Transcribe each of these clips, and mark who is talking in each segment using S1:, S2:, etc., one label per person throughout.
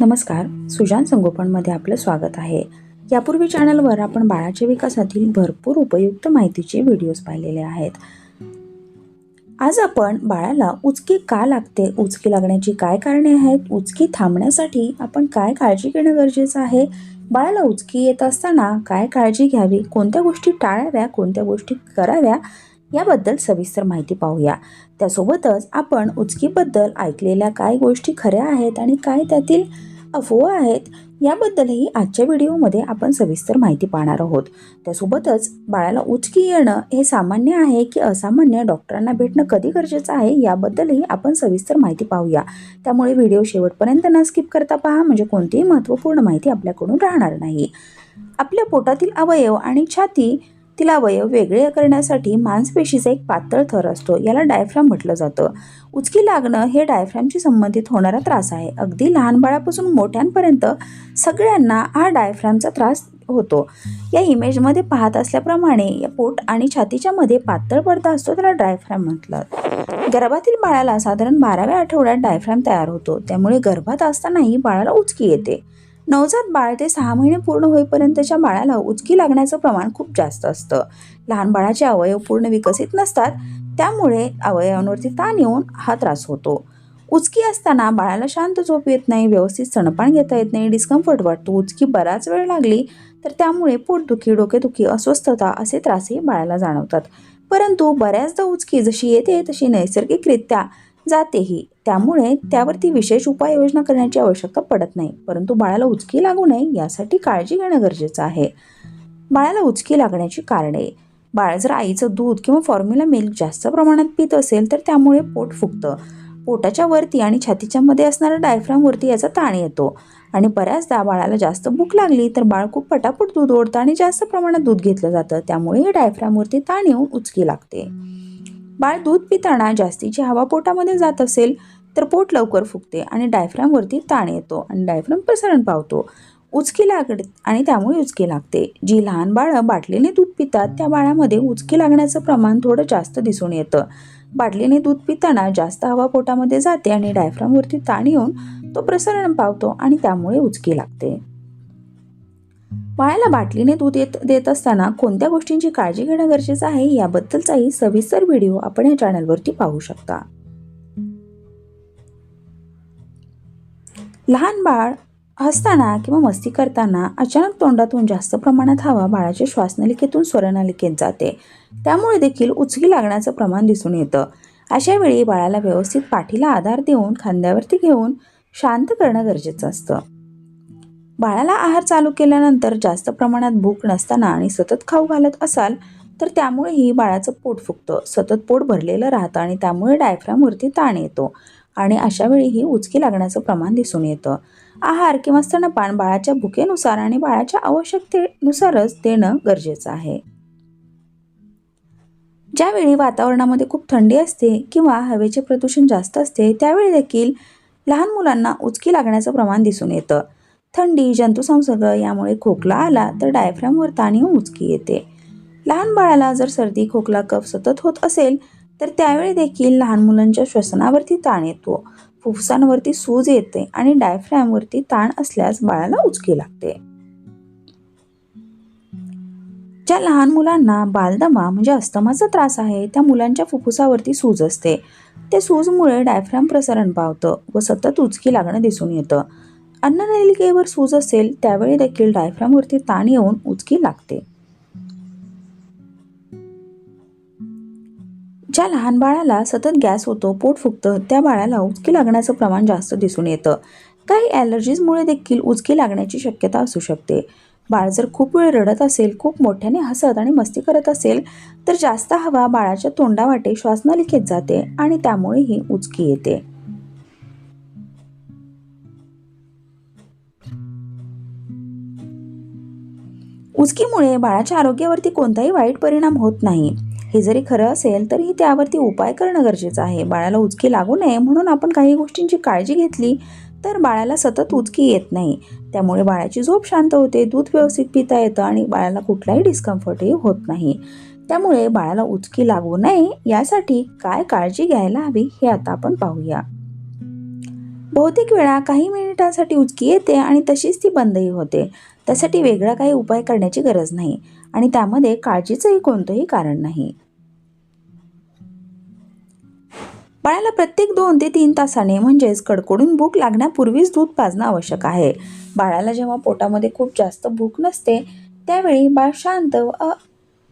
S1: नमस्कार सुजान संगोपनमध्ये आपलं स्वागत आहे. यापूर्वी चॅनलवर आपण बाळाच्या विकासातील भरपूर उपयुक्त माहितीचे व्हिडिओज पाहिलेले आहेत. आज आपण बाळाला उचकी का लागते उचकी लागण्याची काय कारणे आहेत उचकी थांबण्यासाठी आपण काय काळजी घेणं गरजेचं आहे बाळाला उचकी येत असताना काय काळजी घ्यावी कोणत्या गोष्टी टाळाव्या कोणत्या गोष्टी कराव्या याबद्दल सविस्तर माहिती पाहूया. त्यासोबतच आपण उचकीबद्दल ऐकलेल्या काय गोष्टी खऱ्या आहेत आणि काय त्यातील अफवा आहेत याबद्दलही आजच्या व्हिडिओमध्ये आपण सविस्तर माहिती पाहणार आहोत. त्यासोबतच बाळाला उचकी येणं हे सामान्य आहे की असामान्य? डॉक्टरांना भेटणं कधी गरजेचं आहे? याबद्दलही आपण सविस्तर माहिती पाहूया. त्यामुळे व्हिडिओ शेवटपर्यंत न स्किप करता पहा म्हणजे कोणतीही महत्त्वपूर्ण माहिती आपल्याकडून राहणार नाही. आपल्या पोटातील अवयव आणि छाती तिला अवयव वेगळे करण्यासाठी मांसपेशीचा एक पातळ थर असतो. याला डायफ्राम म्हटलं जातं. उचकी लागणं हे डायफ्रामशी संबंधित होणारा त्रास आहे. अगदी लहान बाळापासून मोठ्यांपर्यंत सगळ्यांना हा डायफ्रामचा त्रास होतो. या इमेजमध्ये पाहत असल्याप्रमाणे या पोट आणि छातीच्या मध्ये पातळ पडदा असतो त्याला डायफ्राम म्हटलं. गर्भातील बाळाला साधारण बाराव्या आठवड्यात डायफ्राम तयार होतो. त्यामुळे गर्भात असतानाही बाळाला उचकी येते. नवजात बाळ ते सहा महिने पूर्ण होईपर्यंतच्या बाळाला उचकी लागण्याचं प्रमाण खूप जास्त असतं. लहान बाळाचे अवयव पूर्ण विकसित नसतात त्यामुळे अवयवांवरती ताण येऊन हा त्रास होतो. उचकी असताना बाळाला शांत झोप येत नाही व्यवस्थित स्तनपान घेता येत नाही डिस्कम्फर्ट वाटतो उचकी बराच वेळ लागली तर त्यामुळे पोटदुखी डोकेदुखी अस्वस्थता असे त्रासही बाळाला जाणवतात. परंतु बऱ्याचदा उचकी जशी येते तशी नैसर्गिकरित्या जातेही. त्यामुळे त्यावरती विशेष उपाययोजना करण्याची आवश्यकता पडत नाही. परंतु बाळाला उचकी लागू नये यासाठी काळजी घेणं गरजेचं आहे. बाळाला उचकी लागण्याची कारणे. बाळ जर आईचं दूध किंवा फॉर्म्युला मिल्क जास्त प्रमाणात पित असेल तर त्यामुळे पोट फुगतं. पोटाच्या वरती आणि छातीच्या मध्ये असणाऱ्या डायफ्रामवरती याचा ताण येतो. आणि बऱ्याचदा बाळाला जास्त भूक लागली तर बाळ खूप पटापट दूध ओढतं आणि जास्त प्रमाणात दूध घेतलं जातं. त्यामुळे डायफ्रामवरती ताण येऊन उचकी लागते. बाळ दूध पिताना जास्तीची हवा पोटामध्ये जात असेल तर पोट लवकर फुगते आणि डायफ्रामवरती ताण येतो आणि डायफ्राम प्रसरण पावतो. उचकी लागते आणि त्यामुळे उचकी लागते. जी लहान बाळं बाटलीने दूध पितात त्या बाळामध्ये उचकी लागण्याचं प्रमाण थोडं जास्त दिसून येतं. बाटलीने दूध पिताना जास्त हवा पोटामध्ये जाते आणि डायफ्रामवरती ताण येऊन तो प्रसरण पावतो आणि त्यामुळे उचकी लागते. बाळाला बाटलीने दूध येत देत असताना कोणत्या गोष्टींची काळजी घेणं गरजेचं आहे याबद्दलचाही सविस्तर व्हिडिओ आपण या चॅनलवरती पाहू शकता. लहान बाळ हसताना किंवा मस्ती करताना अचानक तोंडातून जास्त प्रमाणात हवा बाळाच्या श्वासनलिकेतून स्वरनलिकेत जाते. त्यामुळे देखील उचकी लागण्याचं प्रमाण दिसून येतं. अशा वेळी बाळाला व्यवस्थित पाठीला आधार देऊन खांद्यावरती घेऊन शांत करणं गरजेचं असतं. बाळाला आहार चालू केल्यानंतर जास्त प्रमाणात भूक नसताना आणि सतत खाऊ घालत असाल तर त्यामुळेही बाळाचं पोट फुगतं. सतत पोट भरलेलं राहतं आणि त्यामुळे डायफ्रामवरती ताण येतो आणि अशा वेळीही उचकी लागण्याचं प्रमाण दिसून येतं. आहार किंवा स्तनपान बाळाच्या भुकेनुसार आणि बाळाच्या आवश्यकतेनुसारच देणं गरजेचं आहे. ज्यावेळी वातावरणामध्ये खूप थंडी असते किंवा हवेचे प्रदूषण जास्त असते त्यावेळी देखील लहान मुलांना उचकी लागण्याचं प्रमाण दिसून येतं. थंडी जंतुसंसर्ग यामुळे खोकला आला तर डायफ्रामवर ताण येऊन उचकी येते. लहान बाळाला जर सर्दी खोकला कफ सतत होत असेल तर त्यावेळी देखील लहान मुलांच्या श्वसनावरती ताण येतो. फुफ्फुसांवरती सूज येते आणि डायफ्रॅमवरती ताण असल्यास बाळाला उचकी लागते. ज्या लहान मुलांना बालदमा म्हणजे अस्तमाचा त्रास आहे त्या मुलांच्या फुफ्फुसावरती सूज असते. ते सूजमुळे डायफ्रॅम प्रसारण पावतं व सतत उचकी लागणं दिसून येतं. अन्ननलिकेवर सूज असेल त्यावेळी देखील डायफ्रामवरती ताण येऊन उचकी लागते. ज्या लहान बाळाला सतत गॅस होतो पोट फुगतं त्या बाळाला उचकी लागण्याचं प्रमाण जास्त दिसून येतं. काही ॲलर्जीजमुळे देखील उचकी लागण्याची शक्यता असू शकते. बाळ जर खूप वेळ रडत असेल खूप मोठ्याने हसत आणि मस्ती करत असेल तर जास्त हवा बाळाच्या तोंडावाटे श्वासनलिकेत जाते आणि त्यामुळेही उचकी येते. उचकीमुळे बाळाच्या आरोग्यावरती कोणताही वाईट परिणाम होत नाही. हे जरी खरं असेल तरीही त्यावरती उपाय करणं गरजेचं आहे. बाळाला उचकी लागू नये म्हणून आपण काही गोष्टींची काळजी घेतली तर बाळाला सतत उचकी येत नाही. त्यामुळे बाळाची झोप शांत होते दूध व्यवस्थित पिता येतं आणि बाळाला कुठलाही डिस्कम्फर्टही होत नाही. त्यामुळे बाळाला उचकी लागू नये यासाठी काय काळजी घ्यायला हवी हे आता आपण पाहूया. बहुतेक वेळा काही मिनिटांसाठी उचकी येते आणि तशीच ती बंदही होते. त्यासाठी वेगळा काही उपाय करण्याची गरज नाही आणि त्यामध्ये काळजीचंही कोणतंही कारण नाही. बाळाला प्रत्येक दोन ते तीन तासाने म्हणजेच कडकडून भूक लागण्यापूर्वीच दूध पाजणं आवश्यक आहे. बाळाला जेव्हा पोटामध्ये खूप जास्त भूक नसते त्यावेळी बाळ शांत व अ-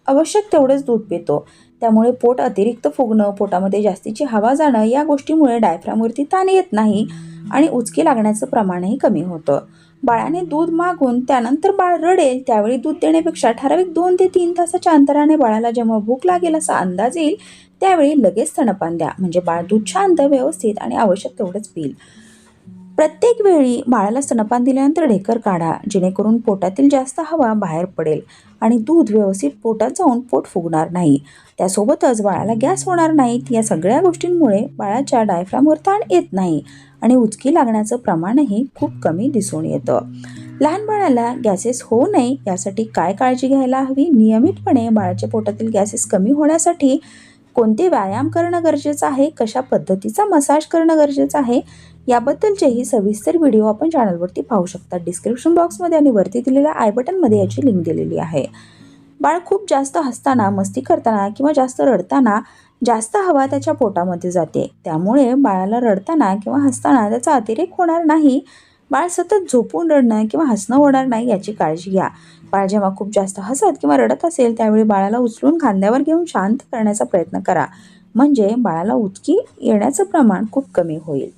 S1: आवश्यक तेवढंच दूध पितो. त्यामुळे पोट अतिरिक्त फुगणं पोटामध्ये जास्तीची हवा जाणं या गोष्टीमुळे डायफ्रामवरती ताण येत नाही आणि उचकी लागण्याचं प्रमाणही कमी होतं. बाळाने दूध मागून त्यानंतर बाळ रडेल त्यावेळी दूध देण्यापेक्षा ठराविक दोन ते तीन तासाच्या अंतराने बाळाला जेव्हा भूक लागेल असा अंदाज येईल त्यावेळी लगेच स्तनपान द्या. म्हणजे बाळ दूध शांत व्यवस्थित आणि आवश्यक तेवढंच पिईल. प्रत्येक वेळी बाळाला स्तनपान दिल्यानंतर ढेकर काढा जेणेकरून पोटातील जास्त हवा बाहेर पडेल आणि दूध व्यवस्थित पोटात जाऊन पोट फुगणार नाही. त्यासोबतच बाळाला गॅस होणार नाहीत या सगळ्या गोष्टींमुळे बाळाच्या डायफ्रामवर ताण येत नाही आणि उचकी लागण्याचं प्रमाणही खूप कमी दिसून येतं. लहान बाळाला गॅसेस होऊ नये यासाठी काय काळजी घ्यायला हवी? नियमितपणे बाळाच्या पोटातील गॅसेस कमी होण्यासाठी कोणते व्यायाम करणं गरजेचं आहे? कशा पद्धतीचा मसाज करणं गरजेचं आहे? याबद्दलचेही सविस्तर व्हिडिओ आपण चॅनलवरती पाहू शकता. डिस्क्रिप्शन बॉक्समध्ये आणि वरती दिलेल्या आय बटनमध्ये याची लिंक दिलेली आहे. बाळ खूप जास्त हसताना मस्ती करताना किंवा जास्त रडताना जास्त हवा त्याच्या पोटामध्ये जाते. त्यामुळे बाळाला रडताना किंवा हसताना त्याचा अतिरेक होणार नाही. बाळ सतत झोपून रडणं किंवा हसणं होणार नाही याची काळजी घ्या. बाळ जेव्हा खूप जास्त हसत किंवा रडत असेल त्यावेळी बाळाला उचलून खांद्यावर घेऊन शांत करण्याचा प्रयत्न करा. म्हणजे बाळाला उचकी येण्याचं प्रमाण खूप कमी होईल.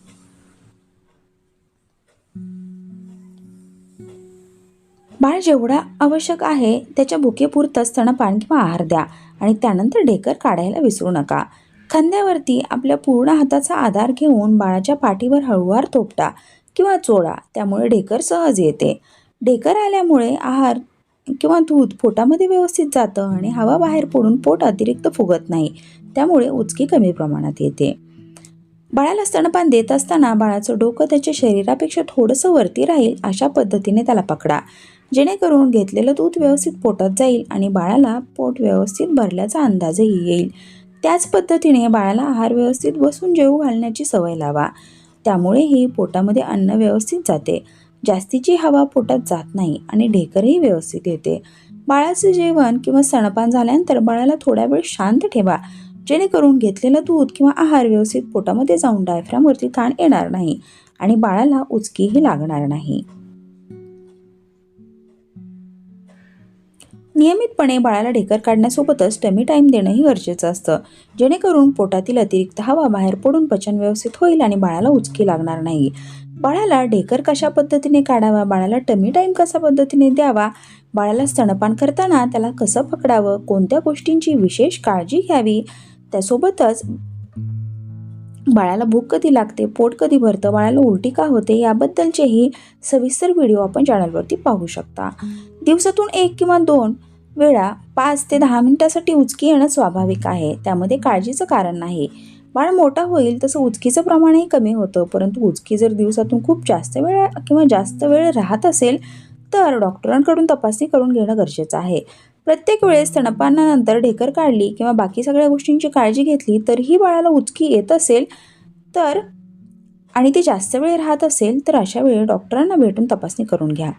S1: बाळ जेवढा आवश्यक आहे त्याच्या भुकेपुरतं स्तनपान किंवा आहार द्या आणि त्यानंतर ढेकर काढायला विसरू नका. खांद्यावरती आपल्या पूर्ण हाताचा आधार घेऊन बाळाच्या पाठीवर हळूवार थोपटा किंवा चोळा त्यामुळे ढेकर सहज येते. ढेकर आल्यामुळे आहार किंवा दूध पोटामध्ये व्यवस्थित जातं आणि हवा बाहेर पडून पोट अतिरिक्त फुगत नाही त्यामुळे उचकी कमी प्रमाणात येते. बाळाला स्तनपान देत असताना बाळाचं डोकं त्याच्या शरीरापेक्षा थोडंसं वरती राहील अशा पद्धतीने त्याला पकडा. जेणेकरून घेतलेलं दूध व्यवस्थित पोटात जाईल आणि बाळाला पोट व्यवस्थित भरल्याचा अंदाजही येईल. त्याच पद्धतीने बाळाला आहार व्यवस्थित बसून जेवू घालण्याची सवय लावा. त्यामुळेही पोटामध्ये अन्न व्यवस्थित जाते. जास्तीची हवा पोटात जात नाही आणि ढेकरही व्यवस्थित येते. बाळाचं जेवण किंवा सणपान झाल्यानंतर बाळाला थोडा वेळ शांत ठेवा. जेणेकरून घेतलेलं दूध किंवा आहार व्यवस्थित पोटामध्ये जाऊन डायफ्रामवरती ताण येणार नाही आणि बाळाला उचकीही लागणार नाही. नियमितपणे बाळाला ढेकर काढण्यासोबतच टमी टाईम देणंही गरजेचं असतं. जेणेकरून पोटातील अतिरिक्त हवा बाहेर पडून पचन व्यवस्थित होईल आणि बाळाला उचकी लागणार नाही. बाळाला ढेकर कशा पद्धतीने काढावा? बाळाला टमी टाईम कशा पद्धतीने द्यावा? बाळाला स्तनपान करताना त्याला कसं पकडावं? कोणत्या गोष्टींची विशेष काळजी घ्यावी? त्यासोबतच बाळाला भूक कधी लागते पोट कधी भरतं बाळाला उलटी का होते याबद्दलचेही सविस्तर व्हिडिओ आपण चॅनलवरती पाहू शकता. दिवसातून एक किंवा दोन वेळा पाच ते दहा मिनिटासाठी उचकी येणं स्वाभाविक आहे. त्यामध्ये काळजीचं कारण नाही. बाळ मोठा होईल तसं उचकीचं प्रमाणही कमी होतं. परंतु उचकी जर दिवसातून खूप जास्त वेळ किंवा जास्त वेळ राहत असेल तर डॉक्टरांकडून तपासणी करून घेणं गरजेचं आहे. प्रत्येक वेळेस स्तनपानानंतर ढेकर काढली किंवा बाकी सगळ्या गोष्टींची काळजी घेतली तरीही बाळाला उचकी येत असेल तर आणि ती जास्त वेळ राहत असेल तर अशा वेळी डॉक्टरांना भेटून तपासणी करून घ्या.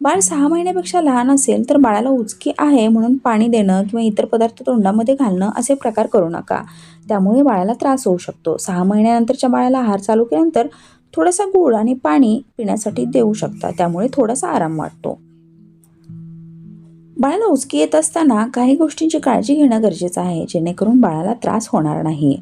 S1: बाळ सहा महिन्यापेक्षा लहान असेल तर बाळाला उचकी आहे म्हणून पाणी देणं किंवा इतर पदार्थ तोंडामध्ये घालणं असे प्रकार करू नका. त्यामुळे बाळाला त्रास होऊ शकतो. सहा महिन्यानंतरच्या बाळाला आहार चालू केल्यानंतर थोडासा गूळ आणि पाणी पिण्यासाठी देऊ शकता. त्यामुळे थोडासा आराम वाटतो. बाळाला उचकी येत असताना काही गोष्टींची काळजी घेणं गरजेचं आहे जेणेकरून बाळाला त्रास होणार नाही.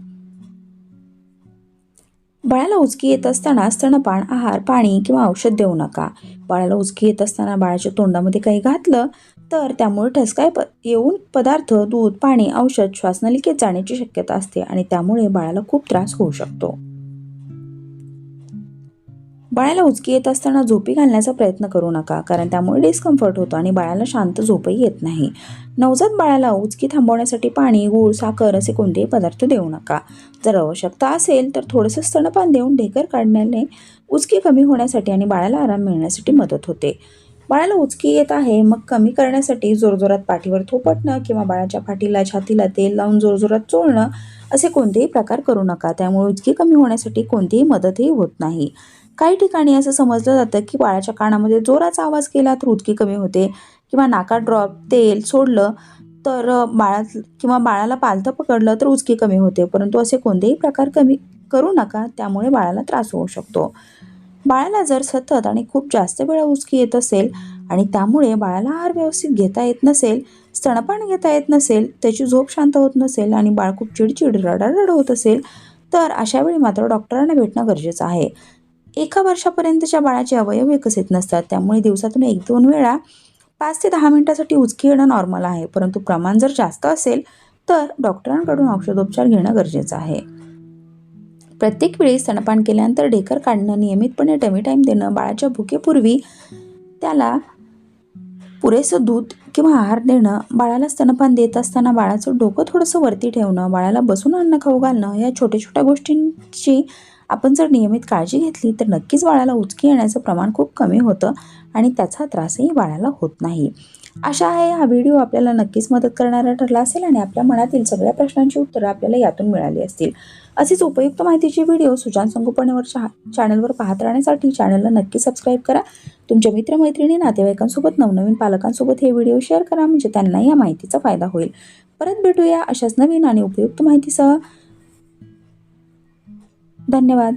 S1: बाळाला उचकी येत असताना स्तनपान आहार पाणी किंवा औषध देऊ नका. बाळाला उचकी येत असताना बाळाच्या तोंडामध्ये काही घातलं तर त्यामुळे ठसकाय प येऊन पदार्थ दूध पाणी औषध श्वासनलिकेत जाण्याची शक्यता असते आणि त्यामुळे बाळाला खूप त्रास होऊ शकतो. बाळाला उचकी येत असताना झोपी घालण्याचा प्रयत्न करू नका कारण त्यामुळे डिस्कम्फर्ट होतो आणि बाळाला शांत झोपही येत नाही. नवजात बाळाला उचकी थांबवण्यासाठी पाणी गूळ साखर असे कोणतेही पदार्थ देऊ नका. जर आवश्यकता असेल तर थोडंसं स्तनपान देऊन ढेकर काढण्याने उचकी कमी होण्यासाठी आणि बाळाला आराम मिळण्यासाठी मदत होते. बाळाला उचकी येत आहे मग कमी करण्यासाठी जोरजोरात पाठीवर थोपटणं किंवा बाळाच्या पाठीला छातीला तेल लावून जोरजोरात चोळणं असे कोणतेही प्रकार करू नका. त्यामुळे उचकी कमी होण्यासाठी कोणतीही मदतही होत नाही. काही ठिकाणी असं समजलं जातं की बाळाच्या कानामध्ये जोराचा आवाज केला तर उदकी कमी होते किंवा नाका ड्रॉप तेल सोडलं तर बाळात किंवा बाळाला पालथं पकडलं तर उचकी कमी होते. परंतु असे कोणतेही प्रकार कमी करू नका त्यामुळे बाळाला त्रास होऊ शकतो. बाळाला जर सतत आणि खूप जास्त वेळा उचकी येत असेल आणि त्यामुळे बाळाला आहार व्यवस्थित घेता येत नसेल स्तनपान घेता येत नसेल त्याची झोप शांत होत नसेल आणि बाळ खूप चिडचिड रडारड होत असेल तर अशावेळी मात्र डॉक्टरांना भेटणं गरजेचं आहे. एका वर्षापर्यंतच्या बाळाचे अवयव विकसित नसतात. त्यामुळे दिवसातून एक दोन वेळा पाच ते दहा मिनिटासाठी उचकी येणं नॉर्मल आहे. परंतु प्रमाण जर जास्त असेल तर डॉक्टरांकडून औषधोपचार घेणं गरजेचं आहे. प्रत्येक वेळी स्तनपान केल्यानंतर ढेकर काढणं नियमितपणे टमी टाईम देणं बाळाच्या भुकेपूर्वी त्याला पुरेसं दूध किंवा आहार देणं बाळाला स्तनपान देत असताना बाळाचं डोकं थोडंसं वरती ठेवणं बाळाला बसून अन्न खाऊ घालणं या छोट्या छोट्या गोष्टींची आपण जर नियमित काळजी घेतली तर नक्कीच बाळाला उचकी येण्याचं प्रमाण खूप कमी होतं आणि त्याचा त्रासही बाळाला होत नाही. आशा आहे हा व्हिडिओ आपल्याला नक्कीच मदत करणारा ठरला असेल आणि आपल्या मनातील सगळ्या प्रश्नांची उत्तरं आपल्याला यातून मिळाली असतील. असेच उपयुक्त माहितीचे व्हिडिओ सुजान संगोपनेवरच्या चॅनलवर पाहत राहण्यासाठी चॅनलला नक्की सबस्क्राईब करा. तुमच्या मित्रमैत्रिणी नातेवाईकांसोबत नवनवीन पालकांसोबत हे व्हिडिओ शेअर करा म्हणजे त्यांना या माहितीचा फायदा होईल. परत भेटूया अशाच नवीन आणि उपयुक्त माहितीसह. धन्यवाद.